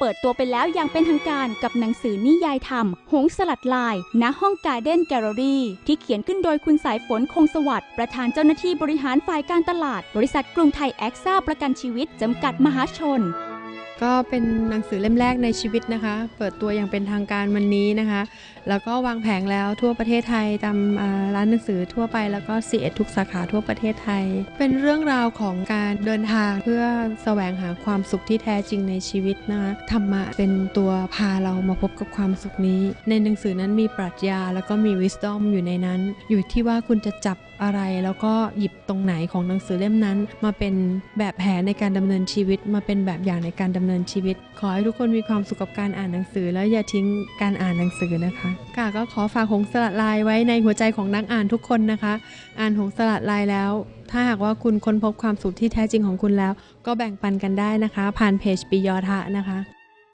เปิดตัวไปแล้วอย่างเป็นทางการกับหนังสือนิยายธรรม หงสลัดลาย ณ ห้องการ์เด้นแกลเลอรี่ ที่เขียนขึ้นโดยคุณสายฝนคงสวัสดิ์ ประธานเจ้าหน้าที่บริหารฝ่ายการตลาด บริษัทกรุงไทยแอคซ่าประกันชีวิต จำกัดมหาชนก็เป็นหนังสือเล่มแรกในชีวิตนะคะ เปิดตัวอย่างเป็นทางการวันนี้นะคะ แล้วก็วางแผงแล้วทั่วประเทศไทยตามร้านหนังสือทั่วไปแล้วก็ c ทุกสาขาทั่วประเทศไทย เป็นเรื่องราวของการ เดินทางเพื่อแสวงหาความสุขที่แท้จริงในชีวิตนะคะธรรมะเป็นตัวพาเรามาพบกับความสุขนี้ ในหนังสือนั้นมีปรัชญาแล้วก็มี wisdom อยู่ในนั้น อยู่ที่ว่าคุณจะจับอะไรแล้วก็หยิบตรงไหนของหนังสือเล่มนั้น มาเป็นแบบแผนในการดำเนินชีวิต มาเป็นแบบอย่างในการดำเนินชีวิต ขอให้ทุกคนมีความสุขกับการอ่านหนังสือ แล้วอย่าทิ้งการอ่านหนังสือนะคะค่ะก็ขอฝากหงสลัดลายไว้ในหัวใจของนักอ่านทุกคนนะคะ อ่านหงสลัดลายแล้ว ถ้าหากว่าคุณค้นพบความสุขที่แท้จริงของคุณแล้ว ก็แบ่งปันกันได้นะคะ ผ่านเพจปิยอทะนะคะ